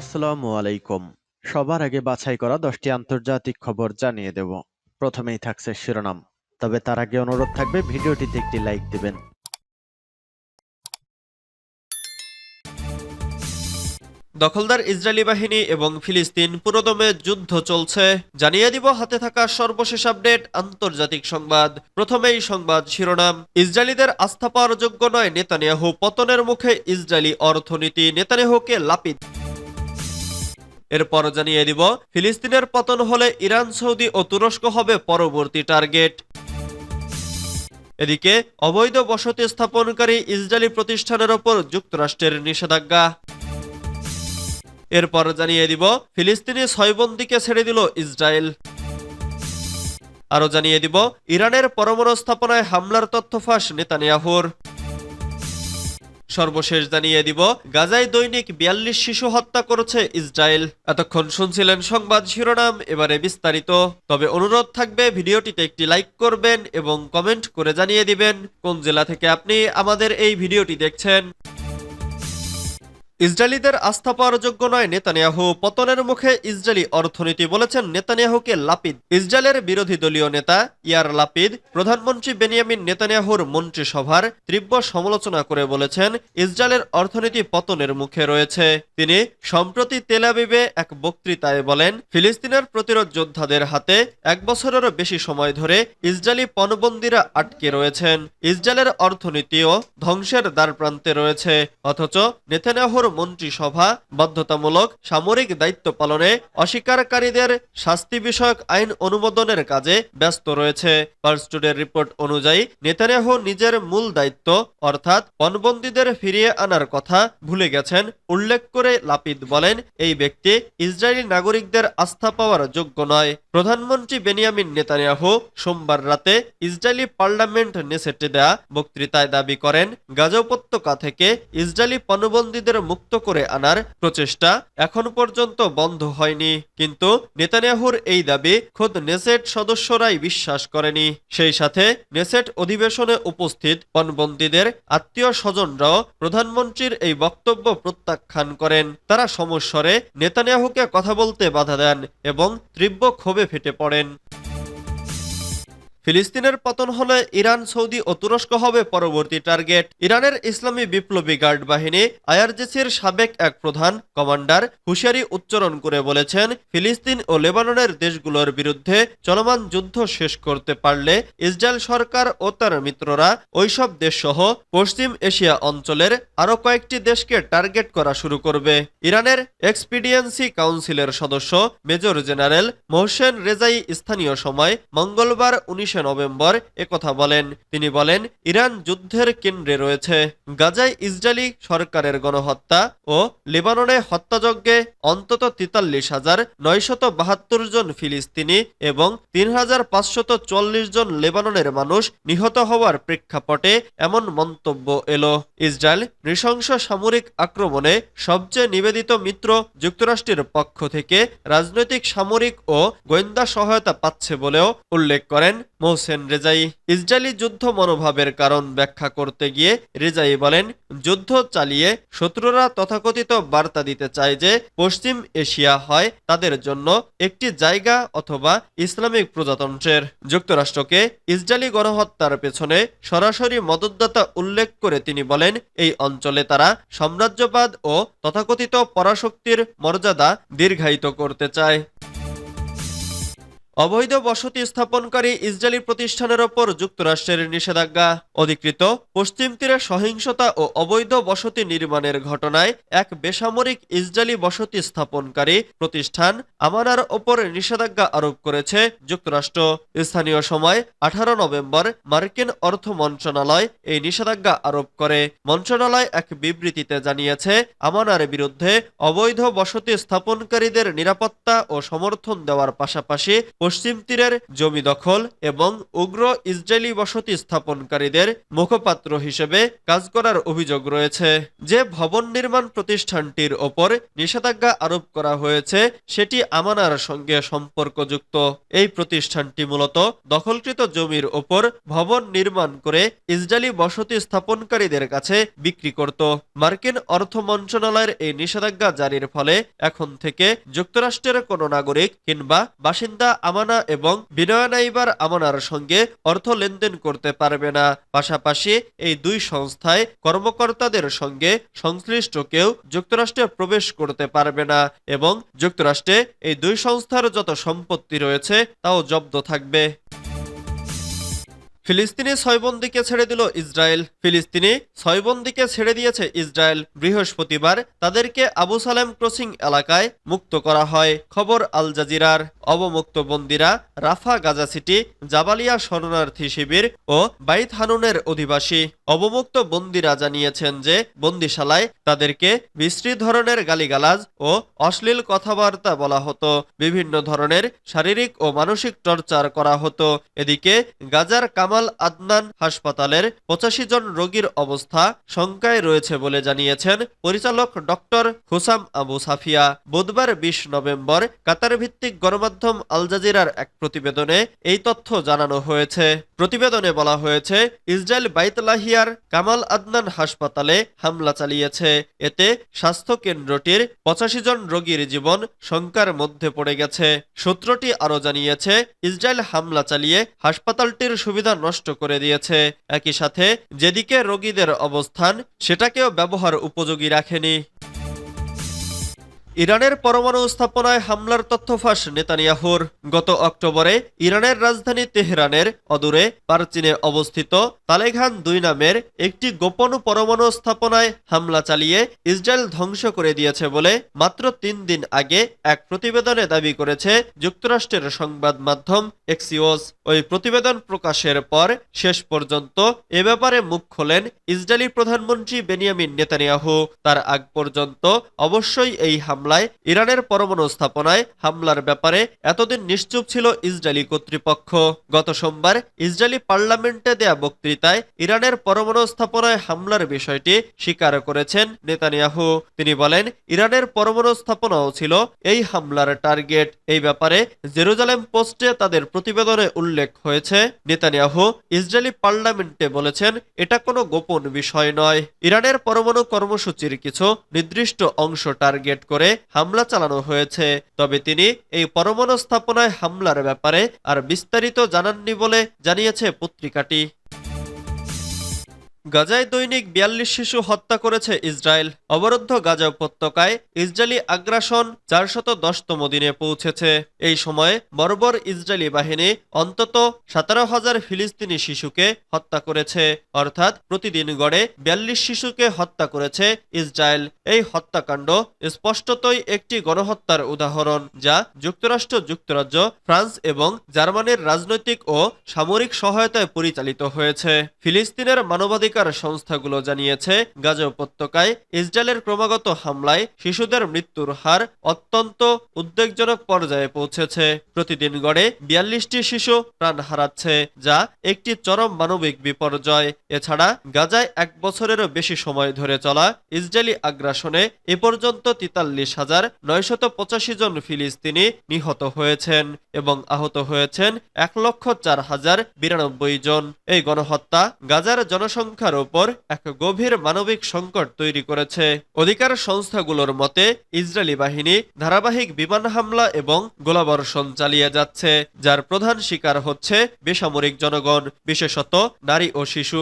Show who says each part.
Speaker 1: আসসালামু আলাইকুম সবার আগে বাছাই করা দশটি আন্তর্জাতিক খবর জানিয়ে দেব প্রথমেই থাকছে শিরোনাম তবে তার আগে অনুরোধ থাকবে ভিডিওটিতে একটি লাইক দিবেন। দখলদার ইসরায়েলি বাহিনী এবং ফিলিস্তিন পুরোদমে যুদ্ধ চলছে জানিয়ে দিব হাতে থাকা সর্বশেষ আপডেট আন্তর্জাতিক সংবাদ প্রথমেই সংবাদ শিরোনাম ইসরায়েলিদের আস্থা পাওয়ার যোগ্য নয় নেতানিয়াহু পতনের মুখে ইসরায়েলি অর্থনীতি নেতানিয়াহুকে লাপিত এরপর জানিয়ে দিব ফিলিস্তিনের পতন হলে ইরান সৌদি ও তুরস্ক হবে পরবর্তী টার্গেট এদিকে অবৈধ বসতি স্থাপনকারী ইসরায়েলি প্রতিষ্ঠানের ওপর যুক্তরাষ্ট্রের নিষেধাজ্ঞা এরপর জানিয়ে দিব ফিলিস্তিনি ছয়বন্দিকে ছেড়ে দিল ইসরায়েল আরও জানিয়ে দিব ইরানের পরমাণু স্থাপনায় হামলার তথ্য ফাঁস নেতানিয়াহুর সর্বশেষ জানিয়ে দিব গাজায় দৈনিক বিয়াল্লিশ শিশু হত্যা করেছে ইসরায়েল এতক্ষণ শুনছিলেন সংবাদ শিরোনাম এবারে বিস্তারিত তবে অনুরোধ থাকবে ভিডিওটিতে একটি লাইক করবেন এবং কমেন্ট করে জানিয়ে দিবেন কোন জেলা থেকে আপনি আমাদের এই ভিডিওটি দেখছেন ইসরায়েলিদের আস্থা পাওয়ার যোগ্য নয় নেতানিয়াহু পতনের মুখে ইসরায়েলি অর্থনীতি বলেছেন নেতানিয়াহুকে লাপিদ ইসরায়েলের বিরোধী দলীয় নেতা ইয়ার লাপিদ প্রধানমন্ত্রী বেনিয়ামিন নেতানিয়াহুর মন্ত্রিসভার তীব্র সমালোচনা করে বলেছেন ইসরায়েলের অর্থনীতি পতনের মুখে রয়েছে তিনি সম্প্রতি তেলাবিবে এক বক্তৃতায় বলেন ফিলিস্তিনের প্রতিরোধ যোদ্ধাদের হাতে এক বছরেরও বেশি সময় ধরে ইসরায়েলি পণবন্দীরা আটকে রয়েছেন ইসরায়েলের অর্থনীতিও ধ্বংসের দ্বারপ্রান্তে রয়েছে অথচ নেতানিয়াহুর মন্ত্রিসভা বাধ্যতামূলক সামরিক দায়িত্ব পালনে অস্বীকারীদের শাস্তি বিষয়ক আইন অনুমোদনের কাজে ব্যস্ত রয়েছে পার্সটুডের রিপোর্ট অনুযায়ী নেতানিয়াহু নিজের মূল দায়িত্ব অর্থাৎ পণবন্দীদের ফিরিয়ে আনার কথা ভুলে গেছেন উল্লেখ করে লাপিদ বলেন এই ব্যক্তি ইসরায়েলি নাগরিকদের আস্থা পাওয়ার যোগ্য নয় প্রধানমন্ত্রী বেনিয়ামিন নেতানিয়াহু সোমবার রাতে ইসরায়েলি পার্লামেন্ট নেসেটে দেয়া বক্তৃতায় দাবি করেন গাজা উপত্যকা থেকে ইসরায়েলি পণবন্দীদের মুখ মুক্ত করে আনার প্রচেষ্টা এখন পর্যন্ত বন্ধ হয়নি কিন্তু নেতানিয়াহুর এই দাবি খোদ নেসেট সদস্যরাই বিশ্বাস করেনি সেই সাথে নেসেট অধিবেশনে উপস্থিত পণবন্দীদের আত্মীয় স্বজনরাও প্রধানমন্ত্রীর এই বক্তব্য প্রত্যাখ্যান করেন তারা সমস্বরে নেতানিয়াহুকে কথা বলতে বাধা দেন এবং তীব্র ক্ষোভে ফেটে পড়েন ফিলিস্তিনের পতন হলে ইরান সৌদি ও তুরস্ক হবে পরবর্তী টার্গেট ইরানের ইসলামী বিপ্লবী গার্ড বাহিনী আইআরজিসির সাবেক এক প্রধান কমান্ডার হুশিয়ারি উচ্চারণ করে বলেছেন ফিলিস্তিন ও লেবাননের দেশগুলোর বিরুদ্ধে চলমান যুদ্ধ শেষ করতে পারলে ইসরায়েল সরকার ও তার মিত্ররা ওইসব দেশসহ পশ্চিম এশিয়া অঞ্চলের আরও কয়েকটি দেশকে টার্গেট করা শুরু করবে ইরানের এক্সপিডিয়েন্সি কাউন্সিলের সদস্য মেজর জেনারেল মোহসেন রেজাই স্থানীয় সময় মঙ্গলবার উনিশ একুশে নভেম্বর কথা বলেন তিনি বলেন ইরান যুদ্ধের কেন্দ্রে রয়েছে গাজায় ইসরায়েলি সরকারের গণহত্যা ও লেবাননে হত্যাযজ্ঞে অন্তত তেতাল্লিশ হাজার নয়শত বাহাত্তর জন ফিলিস্তিনি এবং তিন হাজার পাঁচশত চল্লিশ জন লেবাননের মানুষ নিহত হওয়ার প্রেক্ষাপটে এমন মন্তব্য এল ইসরায়েল নৃশংস সামরিক আক্রমণে সবচেয়ে নিবেদিত মিত্র যুক্তরাষ্ট্রের পক্ষ থেকে রাজনৈতিক সামরিক ও গোয়েন্দা সহায়তা পাচ্ছে বলেও উল্লেখ করেন হোসেন রেজাই ইসরায়েলি যুদ্ধ মনোভাবের কারণ ব্যাখ্যা করতে গিয়ে রেজাই বলেন যুদ্ধ চালিয়ে শত্রুরা তথাকথিত বার্তা দিতে চায় যে পশ্চিম এশিয়া হয় তাদের জন্য একটি জায়গা অথবা ইসলামিক প্রজাতন্ত্রের যুক্তরাষ্ট্রকে ইসরায়েলি গণহত্যার পেছনে সরাসরি মদতদাতা উল্লেখ করে তিনি বলেন এই অঞ্চলে তারা সাম্রাজ্যবাদ ও তথাকথিত পরাশক্তির মর্যাদা দীর্ঘায়িত করতে চায় অবৈধ বসতি স্থাপনকারী ইসরায়েলি প্রতিষ্ঠানের ওপর যুক্তরাষ্ট্রের নিষেধাজ্ঞা অধিকৃত পশ্চিম তীরে সহিংসতা ও অবৈধ বসতি নির্মাণের ঘটনায় এক বেসামরিক ইসরায়েলি বসতি স্থাপনকারী প্রতিষ্ঠান আমানার ওপর নিষেধাজ্ঞা আরোপ করেছে যুক্তরাষ্ট্র স্থানীয় সময় আঠারো নভেম্বর মার্কিন অর্থ মন্ত্রণালয় এই নিষেধাজ্ঞা আরোপ করে মন্ত্রণালয় এক বিবৃতিতে জানিয়েছে আমানার বিরুদ্ধে অবৈধ বসতি স্থাপনকারীদের নিরাপত্তা ও সমর্থন দেওয়ার পাশাপাশি পশ্চিম তীরের জমি দখল এবং উগ্র ইসরায়েলি বসতি স্থাপনকারীদের মুখপাত্র হিসেবে কাজ করার অভিযোগ রয়েছে যে ভবন নির্মাণ প্রতিষ্ঠানটির ওপর নিষেধাজ্ঞা আরোপ করা হয়েছে সেটি আমানার সঙ্গে সম্পর্কযুক্ত এই প্রতিষ্ঠানটি মূলত দখলকৃত জমির ওপর ভবন নির্মাণ করে ইসরায়েলি বসতি স্থাপনকারীদের কাছে বিক্রি করত মার্কিন অর্থ মন্ত্রণালয়ের এই নিষেধাজ্ঞা জারির ফলে এখন থেকে যুক্তরাষ্ট্রের কোনো নাগরিক কিংবা বাসিন্দা আমানা এবং নাইবার আমানার সঙ্গে অর্থ লেনদেন করতে পারবে না পাশাপাশি এই দুই সংস্থায় কর্মকর্তাদের সঙ্গে সংশ্লিষ্ট কেউ যুক্তরাষ্ট্রে প্রবেশ করতে পারবে না এবং যুক্তরাষ্ট্রে এই দুই সংস্থার যত সম্পত্তি রয়েছে তাও জব্দ থাকবে ফিলিস্তিনি ছয় বন্দীকে ছেড়ে দিল ইসরায়েল ফিলিস্তিনি ছয় বন্দীকে ছেড়ে দিয়েছে ইসরায়েল বৃহস্পতিবার তাদেরকে আবু সালেম ক্রসিং এলাকায় মুক্ত করা হয় খবর আল জাজিরার অবমুক্ত বন্দীরা রাফা গাজা সিটি জাবালিয়া শরণার্থী শিবির ও বাইত হানুনের অধিবাসী অবমুক্ত বন্দীরা জানিয়েছেন যে বন্দিশালায় তাদেরকে বিশ্রী ধরনের গালিগালাজ ও অশ্লীল কথাবার্তা বলা হতো বিভিন্ন ধরনের শারীরিক ও মানসিক টর্চার করা হতো এদিকে গাজার কামা কামাল আদনান হাসপাতালের পঁচাশি জন রোগীর অবস্থা শঙ্কায় রয়েছে বলে জানিয়েছেন পরিচালক ডক্টর হুসাম আবু সাফিয়া বুধবার বিশ নভেম্বর কাতার ভিত্তিক গণমাধ্যম আল জাজিরার এক প্রতিবেদনে এই তথ্য জানানো হয়েছে প্রতিবেদনে বলা হয়েছে ইসরায়েল বাইতলাহিয়ার কামাল আদনান হাসপাতালে হামলা চালিয়েছে এতে স্বাস্থ্য কেন্দ্রটির পঁচাশি জন রোগীর জীবন শঙ্কার মধ্যে পড়ে গেছে সূত্রটি আরও জানিয়েছে ইসরায়েল হামলা চালিয়ে হাসপাতালটির সুবিধা নষ্ট করে দিয়েছে একই সাথে যেদিকে রোগীদের অবস্থান সেটাকেও ব্যবহার উপযোগী রাখেনি ইরানের পরমাণু স্থাপনায় হামলার তথ্য ফাঁস নেতানিয়াহুর গত অক্টোবরে ইরানের রাজধানী তেহরানের অদূরে পারচিনে অবস্থিত তালেঘান দুই নামের একটি গোপন পরমাণু স্থাপনায় হামলা চালিয়ে ইসরায়েল ধ্বংস করে দিয়েছে বলে মাত্র তিন দিন আগে এক প্রতিবেদনে দাবি করেছে যুক্তরাষ্ট্রের সংবাদ মাধ্যম এক্সিওস ওই প্রতিবেদন প্রকাশের পর শেষ পর্যন্ত এ ব্যাপারে মুখ খোলেন ইসরায়েলি প্রধানমন্ত্রী বেনিয়ামিন নেতানিয়াহু তার আগ পর্যন্ত অবশ্যই এই হামলা হামলায় ইরানের পরমাণু স্থাপনায় হামলার ব্যাপারে এতদিন নিশ্চুপ ছিল ইসরায়েলি কর্তৃপক্ষ গত সোমবার ইসরায়েলি পার্লামেন্টে দেয়া বক্তৃতায় ইরানের পরমাণু স্থাপনায় হামলার বিষয়টি স্বীকার করেছেন নেতানিয়াহু তিনি বলেন ইরানের পরমাণু স্থাপনাও ছিল এই হামলার টার্গেট এই ব্যাপারে জেরুজালেম পোস্টে তাদের প্রতিবেদনে উল্লেখ হয়েছে নেতানিয়াহু ইসরায়েলি পার্লামেন্টে বলেছেন এটা কোনো গোপন বিষয় নয় ইরানের পরমাণু কর্মসূচির কিছু নির্দিষ্ট অংশ টার্গেট করে হামলা চালানো হয়েছে তবে তিনি এই পরমাণু স্থাপনায় হামলার ব্যাপারে আর বিস্তারিত জানাননি বলে জানিয়েছে পত্রিকাটি গাজায় দৈনিক বিয়াল্লিশ শিশু হত্যা করেছে ইসরায়েল অবরুদ্ধ গাজা উপত্যকায় ইসরায়েলি আগ্রাসন চারশত দশতম দিনে পৌঁছেছে এই সময়ে বর্বর ইসরায়েলি বাহিনী অন্তত সতেরো হাজার ফিলিস্তিনি শিশুকে হত্যা করেছে অর্থাৎ প্রতিদিন গড়ে বিয়াল্লিশ শিশুকে হত্যা করেছে ইসরায়েল এই হত্যাকাণ্ড স্পষ্টতই একটি গণহত্যার উদাহরণ যা যুক্তরাষ্ট্র যুক্তরাজ্য ফ্রান্স এবং জার্মানির রাজনৈতিক ও সামরিক সহায়তায় পরিচালিত হয়েছে ফিলিস্তিনের মানবাধিকার অধিকার সংস্থাগুলো জানিয়েছে গাজা উপত্যকায় ইসরায়েলের ক্রমাগত হামলায় শিশুদের মৃত্যুর হার অত্যন্ত উদ্বেগজনক পর্যায়ে পৌঁছেছে প্রতিদিন গড়ে বিয়াল্লিশটি শিশু প্রাণ হারাচ্ছে যা একটি চরম মানবিক বিপর্যয় এছাড়া গাজায় এক বছরেরও বেশি সময় ধরে চলা ইসরায়েলি আগ্রাসনে এ পর্যন্ত তেতাল্লিশ হাজার নয়শত পঁচাশি জন ফিলিস্তিনি নিহত হয়েছেন এবং আহত হয়েছেন এক লক্ষ চার হাজার বিরানব্বই জন এই গণহত্যা গাজার জনসংখ্যা শিক্ষার ওপর এক গভীর মানবিক সংকট তৈরি করেছে অধিকার সংস্থাগুলোর মতে ইসরায়েলি বাহিনী ধারাবাহিক বিমান হামলা এবং গোলাবর্ষণ চালিয়ে যাচ্ছে যার প্রধান শিকার হচ্ছে বেসামরিক জনগণ বিশেষত নারী ও শিশু